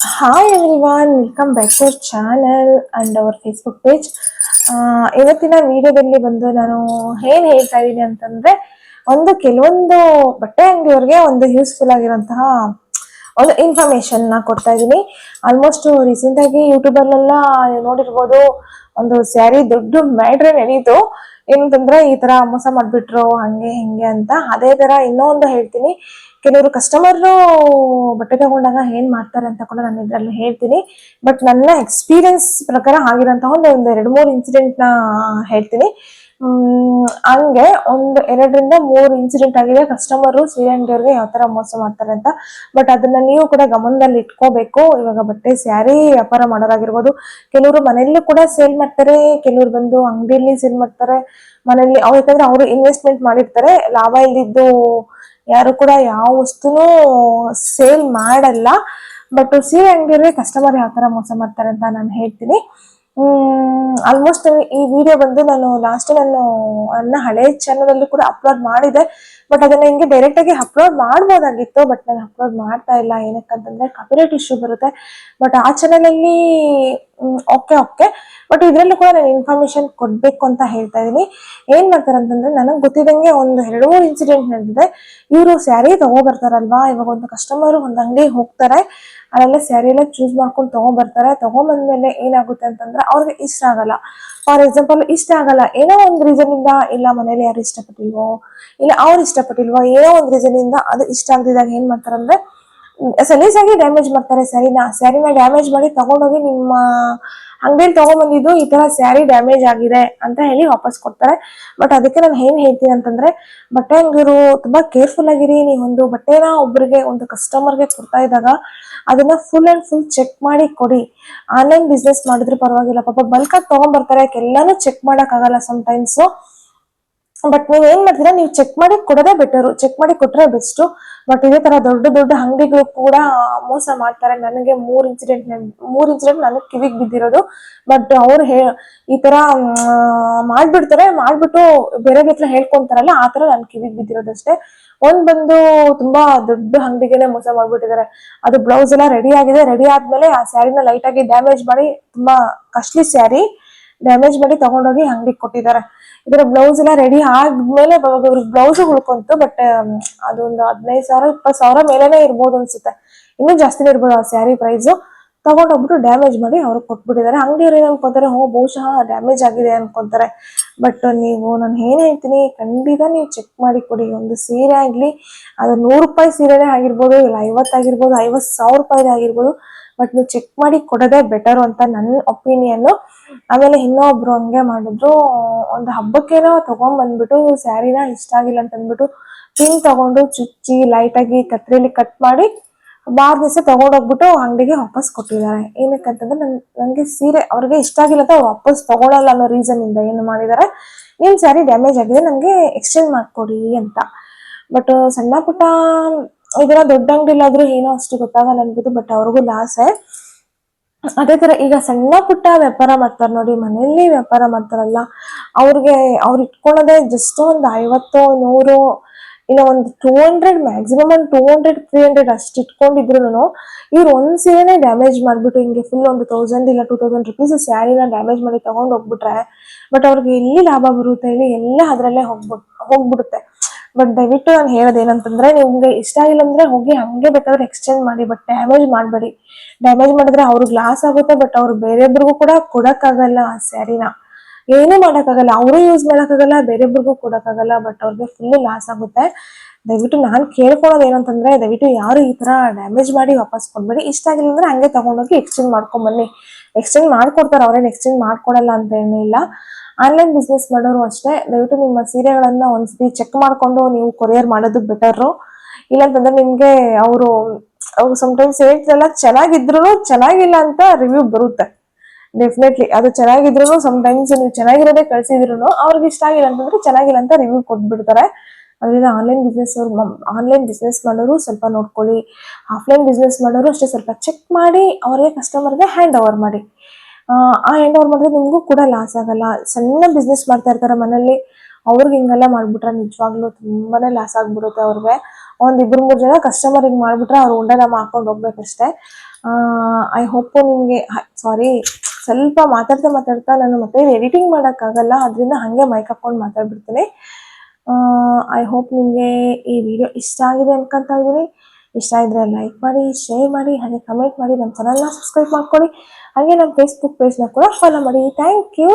Hi everyone welcome back to channel and our Facebook page ಇವತ್ತಿನ ವಿಡಿಯೋದಲ್ಲಿ ಬಂದು ನಾನು ಏನ್ ಹೇಳ್ತಾ ಇದ್ದೀನಿ ಅಂತಂದ್ರೆ, ಒಂದು ಕೆಲವೊಂದು ಬಟ್ಟೆ ಅಂಗಡಿಯವ್ರಿಗೆ ಒಂದು ಯೂಸ್ಫುಲ್ ಆಗಿರುವಂತಹ ಒಂದು ಇನ್ಫಾರ್ಮೇಶನ್ನ ಕೊಡ್ತಾ ಇದ್ದೀನಿ ಆಲ್ಮೋಸ್ಟ್ ರೀಸೆಂಟ್ ಆಗಿ ಯೂಟ್ಯೂಬ್ ಅಲ್ಲೆಲ್ಲ ನೀವು ನೋಡಿರ್ಬೋದು, ಒಂದು ಸ್ಯಾರಿ ದೊಡ್ಡ ಮ್ಯಾಟ್ರೆ ನಡೀತು ಏನಂತಂದ್ರೆ ಈ ತರ ಮೋಸ ಮಾಡ್ಬಿಟ್ರು, ಹಂಗೆ ಹಿಂಗೆ ಅಂತ. ಅದೇ ತರ ಇನ್ನೊಂದು ಹೇಳ್ತೀನಿ. ಕೆಲವರು ಕಸ್ಟಮರ್ ಬಟ್ಟೆ ತಗೊಂಡಾಗ ಏನ್ ಮಾಡ್ತಾರೆ ಅಂತ ಕೂಡ ನಾನು ಇದ್ರಲ್ಲಿ ಹೇಳ್ತೀನಿ. ಬಟ್ ನನ್ನ ಎಕ್ಸ್ಪೀರಿಯನ್ಸ್ ಪ್ರಕಾರ ಆಗಿರೋಂತಹ ಒಂದು ಒಂದು ಎರಡು ಮೂರು ಇನ್ಸಿಡೆಂಟ್ನ ಹೇಳ್ತೀನಿ. ಹಂಗೆ ಒಂದು ಎರಡರಿಂದ ಮೂರು ಇನ್ಸಿಡೆಂಟ್ ಆಗಿದೆ. ಕಸ್ಟಮರು ಸೀರೆ ಅಂಗಡಿಯವ್ರಿಗೆ ಯಾವ ತರ ಮೋಸ ಮಾಡ್ತಾರೆ ಅಂತ. ಬಟ್ ಅದನ್ನ ನೀವು ಕೂಡ ಗಮನದಲ್ಲಿ ಇಟ್ಕೋಬೇಕು. ಇವಾಗ ಬಟ್ಟೆ ಸ್ಯಾರಿ ವ್ಯಾಪಾರ ಮಾಡೋರಾಗಿರ್ಬೋದು. ಕೆಲವರು ಮನೆಯಲ್ಲೂ ಕೂಡ ಸೇಲ್ ಮಾಡ್ತಾರೆ. ಕೆಲವರು ಬಂದು ಅಂಗಡಿಯಲ್ಲಿ ಸೇಲ್ ಮಾಡ್ತಾರೆ. ಮನೆಯಲ್ಲಿ ಅವ್ರು ಯಾಕಂದ್ರೆ ಅವರು ಇನ್ವೆಸ್ಟ್ಮೆಂಟ್ ಮಾಡಿರ್ತಾರೆ. ಲಾಭ ಇಲ್ಲದಿದ್ದು ಯಾರು ಕೂಡ ಯಾವ ವಸ್ತುನು ಸೇಲ್ ಮಾಡಲ್ಲ. ಬಟ್ ಸೀರೆ ಅಂಗಡಿಯವ್ರಿಗೆ ಕಸ್ಟಮರ್ ಯಾವ ತರ ಮೋಸ ಮಾಡ್ತಾರೆ ಅಂತ ನಾನು ಹೇಳ್ತೀನಿ. ಆಲ್ಮೋಸ್ಟ್ ಈ ವಿಡಿಯೋ ಬಂದು ನಾನು ಲಾಸ್ಟ್ ನಾನು ನನ್ನ ಹಳೆ ಚಾನಲ್ ಅಲ್ಲಿ ಕೂಡ ಅಪ್ಲೋಡ್ ಮಾಡಿದೆ. ಬಟ್ ಅದನ್ನ ಹಿಂಗೆ ಡೈರೆಕ್ಟ್ ಆಗಿ ಅಪ್ಲೋಡ್ ಮಾಡ್ಬೋದಾಗಿತ್ತು ಬಟ್ ನಾನು ಅಪ್ಲೋಡ್ ಮಾಡ್ತಾ ಇಲ್ಲ. ಏನಕ್ಕಂತಂದ್ರೆ ಕಾಪಿರೈಟ್ ಇಶ್ಯೂ ಬರುತ್ತೆ. ಬಟ್ ಆ ಚಾನಲ್ ಅಲ್ಲಿ ಓಕೆ ಓಕೆ ಬಟ್ ಇದರಲ್ಲೂ ಕೂಡ ನಾನು ಇನ್ಫಾರ್ಮೇಶನ್ ಕೊಡ್ಬೇಕು ಅಂತ ಹೇಳ್ತಾ ಇದೀನಿ. ಏನ್ ಮಾಡ್ತಾರೆ ಅಂತಂದ್ರೆ ನನಗೆ ಗೊತ್ತಿದಂಗೆ ಒಂದು ಎರಡು ಮೂರು ಇನ್ಸಿಡೆಂಟ್ ನಡೆದಿದೆ. ಇವರು ಸ್ಯಾರಿ ತಗೋಬರ್ತಾರಲ್ವಾ? ಇವಾಗ ಒಂದು ಕಸ್ಟಮರ್ ಒಂದು ಅಂಗಡಿ ಹೋಗ್ತಾರೆ. ಅಲ್ಲೆಲ್ಲ ಸ್ಯಾರಿ ಚೂಸ್ ಮಾಡ್ಕೊಂಡು ತಗೊಂಡ್ಬರ್ತಾರೆ ತಗೊಂಬಂದ್ಮೇಲೆ ಏನಾಗುತ್ತೆ ಅಂತಂದ್ರೆ ಅವ್ರಿಗೆ ಇಷ್ಟ ಆಗಲ್ಲ. ಫಾರ್ ಎಕ್ಸಾಂಪಲ್ ಇಷ್ಟ ಆಗಲ್ಲ. ಏನೋ ಒಂದು ರೀಸನ್ ಇಂದ ಇಲ್ಲ, ಮನೇಲಿ ಯಾರು ಇಷ್ಟಪಟ್ಟಿಲ್ವೋ, ಇಲ್ಲ ಅವ್ರು ಇಷ್ಟಪಟ್ಟಿಲ್ವೋ, ಏನೋ ಒಂದು ರೀಸನ್ ಇಂದ ಅದು ಇಷ್ಟ ಆಗದಿದ್ದಾಗ ಏನ್ ಮಾಡ್ತಾರಂದ್ರೆ ಸಲೀಸಾಗಿ ಡ್ಯಾಮೇಜ್ ಮಾಡ್ತಾರೆ ಸ್ಯಾರಿನ ಸ್ಯಾರಿನ ಡ್ಯಾಮೇಜ್ ಮಾಡಿ ತಗೊಂಡೋಗಿ ನಿಮ್ಮ ಅಂಗಡಿಯಲ್ಲಿ ತಗೊಂಡ್ಬಂದಿದ್ದು ಈ ತರ ಸ್ಯಾರಿ ಡ್ಯಾಮೇಜ್ ಆಗಿದೆ ಅಂತ ಹೇಳಿ ವಾಪಸ್ ಕೊಡ್ತಾರೆ. ಬಟ್ ಅದಕ್ಕೆ ನಾನು ಏನ್ ಹೇಳ್ತೀನಿ ಅಂತಂದ್ರೆ ಬಟ್ಟೆ ಅಂಗಿರು ತುಂಬಾ ಕೇರ್ಫುಲ್ ಆಗಿರಿ. ನೀವೊಂದು ಬಟ್ಟೆನ ಒಬ್ಬರಿಗೆ ಒಂದು ಕಸ್ಟಮರ್ಗೆ ಕೊಡ್ತಾ ಇದ್ದಾಗ ಅದನ್ನ ಫುಲ್ ಅಂಡ್ ಫುಲ್ ಚೆಕ್ ಮಾಡಿ ಕೊಡಿ. ಆನ್ಲೈನ್ ಬಿಸ್ನೆಸ್ ಮಾಡಿದ್ರೆ ಪರವಾಗಿಲ್ಲ. ಪಾಪ ಬಲ್ಕ್ ಆಗಿ ತಗೊಂಡ್ಬರ್ತಾರೆ ಎಲ್ಲಾನು ಚೆಕ್ ಮಾಡಕ್ ಆಗಲ್ಲ ಸಮ್ ಟೈಮ್ಸ್ ಬಟ್ ನೀವ್ ಏನ್ ಮಾಡ್ತೀರಾ? ನೀವು ಚೆಕ್ ಮಾಡಿ ಕೊಡೋದೇ ಬೆಟರ್ ಚೆಕ್ ಮಾಡಿ ಕೊಟ್ರೆ ಬೆಸ್ಟ್ ಬಟ್ ಇದೇ ತರ ದೊಡ್ಡ ದೊಡ್ಡ ಅಂಗಡಿಗಳು ಕೂಡ ಮೋಸ ಮಾಡ್ತಾರೆ. ನನಗೆ ಮೂರ್ ಇನ್ಸಿಡೆಂಟ್ ಮೂರ್ ಇನ್ಸಿಡೆಂಟ್ ನನಗೆ ಕಿವಿಗೆ ಬಿದ್ದಿರೋದು. ಬಟ್ ಅವ್ರು ಹೇ, ಈ ತರ ಮಾಡ್ಬಿಡ್ತಾರೆ. ಮಾಡ್ಬಿಟ್ಟು ಬೇರೆ ಹತ್ರ ಹೇಳ್ಕೊಂತಾರಲ್ಲ, ಆ ತರ ನನ್ ಕಿವಿಗ್ ಬಿದ್ದಿರೋದಷ್ಟೇ. ಒಂದ್ ಬಂದು ತುಂಬಾ ದೊಡ್ಡ ಅಂಗಡಿಗೆನೆ ಮೋಸ ಮಾಡ್ಬಿಟ್ಟಿದ್ದಾರೆ. ಅದು ಬ್ಲೌಸ್ ಎಲ್ಲ ರೆಡಿ ಆಗಿದೆ. ರೆಡಿ ಆದ್ಮೇಲೆ ಆ ಸ್ಯಾರಿನ ಲೈಟ್ ಆಗಿ ಡ್ಯಾಮೇಜ್ ಮಾಡಿ, ತುಂಬಾ ಕಾಸ್ಟ್ಲಿ ಸ್ಯಾರಿ ಡ್ಯಾಮೇಜ್ ಮಾಡಿ ತಗೊಂಡೋಗಿ ಅಂಗಡಿಗೆ ಕೊಟ್ಟಿದ್ದಾರೆ. ಇದರ ಬ್ಲೌಸ್ ಎಲ್ಲ ರೆಡಿ ಆದ್ಮೇಲೆ ಅವ್ರಿಗೆ ಬ್ಲೌಸ್ ಉಳ್ಕೊಂತು ಬಟ್ ಅದೊಂದು ಹದಿನೈದು ಸಾವಿರ, ಇಪ್ಪತ್ತು ಸಾವಿರ ಮೇಲೆನೆ ಇರ್ಬೋದು ಅನ್ಸುತ್ತೆ. ಇನ್ನೂ ಜಾಸ್ತಿನೇ ಇರ್ಬೋದು ಆ ಸ್ಯಾರಿ ಪ್ರೈಸು ತಗೊಂಡೋಗ್ಬಿಟ್ಟು ಡ್ಯಾಮೇಜ್ ಮಾಡಿ ಅವ್ರಿಗೆ ಕೊಟ್ಬಿಟ್ಟಿದ್ದಾರೆ. ಅಂಗಡಿಯವ್ರು ಏನ್ ಅನ್ಕೊಂತಾರೆ, ಹೋ, ಬಹುಶಃ ಡ್ಯಾಮೇಜ್ ಆಗಿದೆ ಅನ್ಕೊಂತಾರೆ. ಬಟ್ ನೀವು, ನಾನು ಏನ್ ಹೇಳ್ತೀನಿ, ಖಂಡಿತ ನೀವು ಚೆಕ್ ಮಾಡಿ ಕೊಡಿ. ಒಂದು ಸೀರೆ ಆಗ್ಲಿ, ಅದು ನೂರು ರೂಪಾಯಿ ಸೀರೆನೇ ಆಗಿರ್ಬೋದು, ಇಲ್ಲ ಐವತ್ತಾಗಿರ್ಬೋದು ಐವತ್ತು ಸಾವಿರ ರೂಪಾಯಿ ಆಗಿರ್ಬೋದು. ಬಟ್ ನೀವು ಚೆಕ್ ಮಾಡಿ ಕೊಡೋದೇ ಬೆಟರ್ ಅಂತ ನನ್ನ ಒಪಿನಿಯನ್ ಆಮೇಲೆ ಇನ್ನೊಬ್ರು ಹಂಗೆ ಮಾಡಿದ್ರು, ಒಂದು ಹಬ್ಬಕ್ಕೇನೋ ತಗೊಂಡ್ ಬಂದ್ಬಿಟ್ಟು ಸ್ಯಾರಿನ ಇಷ್ಟ ಆಗಿಲ್ಲ ಅಂತ ಅಂದ್ಬಿಟ್ಟು ಪಿನ್ ತಗೊಂಡು ಚುಚ್ಚಿ ಲೈಟಾಗಿ ಕತ್ರಿಲಿ ಕಟ್ ಮಾಡಿ ಬಾರ್ ದಿವಸ ತಗೊಂಡೋಗ್ಬಿಟ್ಟು ಅಂಗಡಿಗೆ ವಾಪಸ್ ಕೊಟ್ಟಿದ್ದಾರೆ. ಏನಕ್ಕಂತಂದ್ರೆ ನನ್ ನನಗೆ ಸೀರೆ ಅವ್ರಿಗೆ ಇಷ್ಟ ಆಗಿಲ್ಲ ಅಂತ ವಾಪಸ್ ತಗೊಳಲ್ಲ ಅನ್ನೋ ರೀಸನ್ ಇಂದ ಏನು ಮಾಡಿದ್ದಾರೆ. ನಿಮ್ ಸ್ಯಾರಿ ಡ್ಯಾಮೇಜ್ ಆಗಿದೆ, ನನಗೆ ಎಕ್ಸ್ಚೇಂಜ್ ಮಾಡ್ಕೊಡಿ ಅಂತ. ಬಟ್ ಸಣ್ಣ ಪುಟ್ಟ ಇದೆಲ್ಲ ದೊಡ್ಡ ಅಂಗಡಿಲಾದ್ರೂ ಏನೋ ಅಷ್ಟು ಗೊತ್ತಾಗಲ್ಲ ಅನ್ಬೋದು ಬಟ್ ಅವ್ರಿಗೂ ಲಾಸೇ. ಅದೇ ತರ ಈಗ ಸಣ್ಣ ಪುಟ್ಟ ವ್ಯಾಪಾರ ಮಾಡ್ತಾರೆ ನೋಡಿ, ಮನೆಯಲ್ಲಿ ವ್ಯಾಪಾರ ಮಾಡ್ತಾರಲ್ಲ, ಅವ್ರಿಗೆ ಅವ್ರು ಇಟ್ಕೊಳ್ಳೋದೇ ಜಸ್ಟ್ ಒಂದು ಐವತ್ತು, ನೂರು ಇಲ್ಲ ಒಂದು ಟೂ ಹಂಡ್ರೆಡ್ ಮ್ಯಾಕ್ಸಿಮಮ್ ಒಂದು ಟೂ ಹಂಡ್ರೆಡ್ ತ್ರೀ ಹಂಡ್ರೆಡ್ ಅಷ್ಟು ಇಟ್ಕೊಂಡಿದ್ರು ಇವ್ರು ಒಂದ್ ಸೀರೆನೇ ಡ್ಯಾಮೇಜ್ ಮಾಡ್ಬಿಟ್ಟು ಹಿಂಗೆ ಫುಲ್ ಒಂದು ತೌಸಂಡ್ ಇಲ್ಲ ಟೂ ತೌಸಂಡ್ ರುಪೀಸ್ ಸ್ಯಾರಿನ ಡ್ಯಾಮೇಜ್ ಮಾಡಿ ತಗೊಂಡ್ ಹೋಗ್ಬಿಟ್ರೆ ಬಟ್ ಅವ್ರಿಗೆ ಎಲ್ಲಿ ಲಾಭ ಬರುತ್ತೆ ಇಲ್ಲಿ ಎಲ್ಲ ಅದರಲ್ಲೇ ಹೋಗ್ಬಿಟ್ ಹೋಗ್ಬಿಡುತ್ತೆ. ಬಟ್ ದಯವಿಟ್ಟು ನಾನು ಹೇಳೋದು ಏನಂತಂದ್ರೆ ನಿಮ್ಗೆ ಇಷ್ಟ ಆಗಿಲ್ಲ ಅಂದ್ರೆ ಹೋಗಿ ಹಂಗೆ ಬೇಕಾದ್ರೆ ಎಕ್ಸ್ಚೇಂಜ್ ಮಾಡಿ ಬಟ್ ಡ್ಯಾಮೇಜ್ ಮಾಡಬೇಡಿ. ಡ್ಯಾಮೇಜ್ ಮಾಡಿದ್ರೆ ಅವ್ರಿಗೆ ಲಾಸ್ ಆಗುತ್ತೆ ಬಟ್ ಅವ್ರು ಬೇರೆಯೊಬ್ರಿಗೂ ಕೂಡ ಕೊಡಕ್ಕಾಗಲ್ಲ ಆ ಸ್ಯಾರಿನ. ಏನೂ ಮಾಡೋಕ್ಕಾಗಲ್ಲ, ಅವರು ಯೂಸ್ ಮಾಡೋಕ್ಕಾಗಲ್ಲ ಬೇರೆಯೊಬ್ರಿಗೂ ಕೊಡೋಕ್ಕಾಗಲ್ಲ ಬಟ್ ಅವ್ರಿಗೆ ಫುಲ್ ಲಾಸ್ ಆಗುತ್ತೆ. ದಯವಿಟ್ಟು ನಾನು ಕೇಳ್ಕೊಳ್ಳೋದು ಏನಂತಂದ್ರೆ, ದಯವಿಟ್ಟು ಯಾರು ಈ ತರ ಡ್ಯಾಮೇಜ್ ಮಾಡಿ ವಾಪಸ್ ಕೊಡ್ಬೇಡಿ. ಇಷ್ಟ ಆಗಿಲ್ಲ ಅಂದ್ರೆ ಹಂಗೆ ತಗೊಂಡೋಗಿ ಎಕ್ಸ್ಚೇಂಜ್ ಮಾಡ್ಕೊಂಬನ್ನಿ. ಎಕ್ಸ್ಚೇಂಜ್ ಮಾಡ್ಕೊಡ್ತಾರೆ, ಅವ್ರೇನು ಎಕ್ಸ್ಚೇಂಜ್ ಮಾಡ್ಕೊಡಲ್ಲ ಅಂತ ಏನಿಲ್ಲ ಆನ್ಲೈನ್ ಬಿಸ್ನೆಸ್ ಮಾಡೋರು ಅಷ್ಟೇ. ದಯವಿಟ್ಟು ನಿಮ್ಮ ಸೀರೆಗಳನ್ನು ಒಂದ್ಸತಿ ಚೆಕ್ ಮಾಡ್ಕೊಂಡು ನೀವು ಕೊರಿಯರ್ ಮಾಡೋದು ಬೆಟರು ಇಲ್ಲಾಂತಂದ್ರೆ ನಿಮಗೆ ಅವರು, ಅವ್ರು ಸಮ್ಟೈಮ್ಸ್ ಹೇಳ್ತಿರಲ್ಲ ಚೆನ್ನಾಗಿದ್ರು ಚೆನ್ನಾಗಿಲ್ಲ ಅಂತ ರಿವ್ಯೂ ಬರುತ್ತೆ. ಡೆಫಿನೆಟ್ಲಿ ಅದು ಚೆನ್ನಾಗಿದ್ರು ಟೈಮ್ಸ್ ನೀವು ಚೆನ್ನಾಗಿರೋದೇ ಕಳ್ಸಿದ್ರು ಅವ್ರಿಗೆ ಇಷ್ಟ ಆಗಿಲ್ಲ ಅಂತಂದ್ರೆ ಚೆನ್ನಾಗಿಲ್ಲ ಅಂತ ರಿವ್ಯೂ ಕೊಟ್ಬಿಡ್ತಾರೆ. ಅದರಿಂದ ಆನ್ಲೈನ್ ಬಿಸ್ನೆಸ್ ಅವ್ರು ಆನ್ಲೈನ್ ಬಿಸ್ನೆಸ್ ಮಾಡೋರು ಸ್ವಲ್ಪ ನೋಡ್ಕೊಳ್ಳಿ. ಆಫ್ಲೈನ್ ಬಿಸ್ನೆಸ್ ಮಾಡೋರು ಅಷ್ಟೇ ಸ್ವಲ್ಪ ಚೆಕ್ ಮಾಡಿ, ಅವರಿಗೆ ಕಸ್ಟಮರ್ಗೆ ಹ್ಯಾಂಡ್ ಓವರ್ ಮಾಡಿ. ಆ ಹ್ಯಾಂಡ್ ಓವರ್ ಮಾಡಿದ್ರೆ ನಿಮಗೂ ಕೂಡ ಲಾಸ್ ಆಗಲ್ಲ. ಸಣ್ಣ ಬಿಸ್ನೆಸ್ ಮಾಡ್ತಾ ಇರ್ತಾರೆ ಮನೇಲಿ ಅವ್ರಿಗೆ ಹಿಂಗೆಲ್ಲ ಮಾಡ್ಬಿಟ್ರೆ ನಿಜವಾಗ್ಲೂ ತುಂಬಾನೇ ಲಾಸ್ ಆಗ್ಬಿಡುತ್ತೆ ಅವ್ರಿಗೆ. ಒಂದು ಇಬ್ಬರು ಮೂರು ಜನ ಕಸ್ಟಮರ್ ಹಿಂಗೆ ಮಾಡಿಬಿಟ್ರೆ ಅವ್ರು ಉಂಡೆ ನಮ್ಮ ಹಾಕೊಂಡು ಹೋಗ್ಬೇಕಷ್ಟೇ. ಐ ಹೋಪ್ ನಿಮಗೆ ಸಾರಿ ಸ್ವಲ್ಪ ಮಾತಾಡ್ತಾ ಮಾತಾಡ್ತಾ ನಾನು ಮತ್ತೆ ಎಡಿಟಿಂಗ್ ಮಾಡೋಕ್ಕಾಗಲ್ಲ, ಅದರಿಂದ ಹಾಗೆ ಮೈಕ್ ಹಾಕೊಂಡು ಮಾತಾಡ್ಬಿಡ್ತೇನೆ. ಐ ಹೋಪ್ ನಿಮಗೆ ಈ ವಿಡಿಯೋ ಇಷ್ಟ ಆಗಿದೆ ಅನ್ಕೊಂತ ಇದ್ದೀನಿ. ಇಷ್ಟ ಇದ್ರೆ ಲೈಕ್ ಮಾಡಿ ಶೇರ್ ಮಾಡಿ, ಹಾಗೆ ಕಮೆಂಟ್ ಮಾಡಿ, ನಮ್ಮ ಚಾನಲ್ನ ಸಬ್ಸ್ಕ್ರೈಬ್ ಮಾಡ್ಕೊಳ್ಳಿ. ಹಾಗೆ ನಮ್ಮ ಫೇಸ್ಬುಕ್ ಪೇಜ್ನ ಕೂಡ ಫಾಲೋ ಮಾಡಿ. Thank you